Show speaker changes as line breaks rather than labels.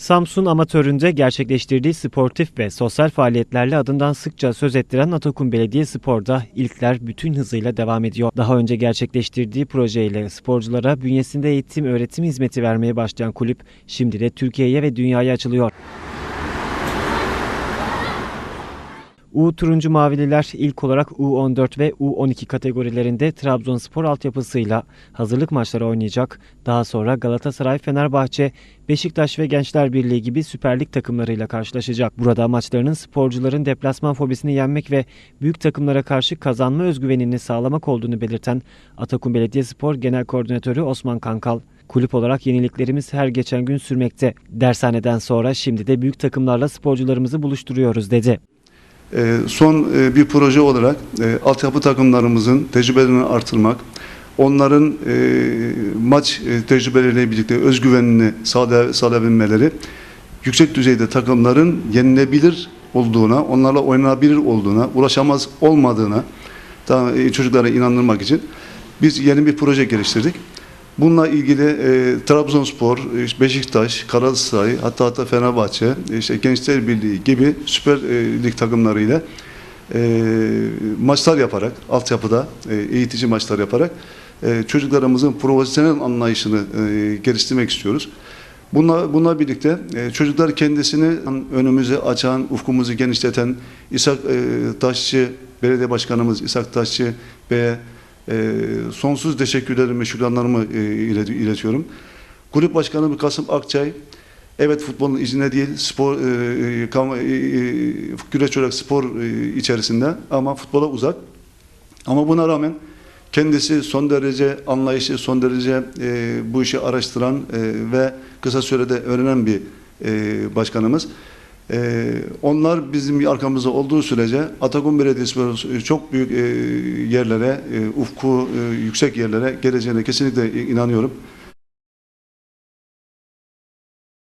Samsun amatöründe gerçekleştirdiği sportif ve sosyal faaliyetlerle adından sıkça söz ettiren Atakum Belediye Spor'da ilkler bütün hızıyla devam ediyor. Daha önce gerçekleştirdiği projeyle sporculara bünyesinde eğitim öğretim hizmeti vermeye başlayan kulüp şimdi de Türkiye'ye ve dünyaya açılıyor. U Turuncu Mavililer ilk olarak U14 ve U12 kategorilerinde Trabzonspor altyapısıyla hazırlık maçları oynayacak. Daha sonra Galatasaray, Fenerbahçe, Beşiktaş ve Gençler Birliği gibi Süper Lig takımlarıyla karşılaşacak. Burada amaçlarının sporcuların deplasman fobisini yenmek ve büyük takımlara karşı kazanma özgüvenini sağlamak olduğunu belirten Atakum Belediyespor Genel Koordinatörü Osman Kankal. Kulüp olarak yeniliklerimiz her geçen gün sürmekte. Dershaneden sonra şimdi de büyük takımlarla sporcularımızı buluşturuyoruz dedi.
E, son e, bir proje olarak e, altyapı takımlarımızın tecrübelerini artırmak, onların e, maç tecrübeleriyle birlikte özgüvenini sağlay- sağlayabilmeleri, yüksek düzeyde takımların yenilebilir olduğuna, onlarla oynanabilir olduğuna, ulaşamaz olmadığına çocuklara inandırmak için biz yeni bir proje geliştirdik. Bununla ilgili e, Trabzonspor, e, Beşiktaş, Galatasaray, hatta hatta Fenerbahçe, işte Gençler Birliği gibi Süper e, Lig takımlarıyla e, maçlar yaparak, altyapıda e, eğitici maçlar yaparak e, çocuklarımızın profesyonel anlayışını e, geliştirmek istiyoruz. Bununla, bununla birlikte e, çocuklar kendisini önümüzü açan, ufkumuzu genişleten İshak e, Taşçı, Belediye Başkanımız İshak Taşçı Bey'e e, sonsuz teşekkürlerimi, şükranlarımı e, ilet- iletiyorum. Kulüp Başkanı Kasım Akçay, evet futbolun izine değil, spor, e, e, kam- e, e, güreş olarak spor içerisinde ama futbola uzak. Ama buna rağmen kendisi son derece anlayışı, son derece e, bu işi araştıran e, ve kısa sürede öğrenen bir e, başkanımız. E, onlar bizim arkamızda olduğu sürece Atakum Belediyesi çok büyük e, yerlere, e, ufku e, yüksek yerlere geleceğine kesinlikle inanıyorum.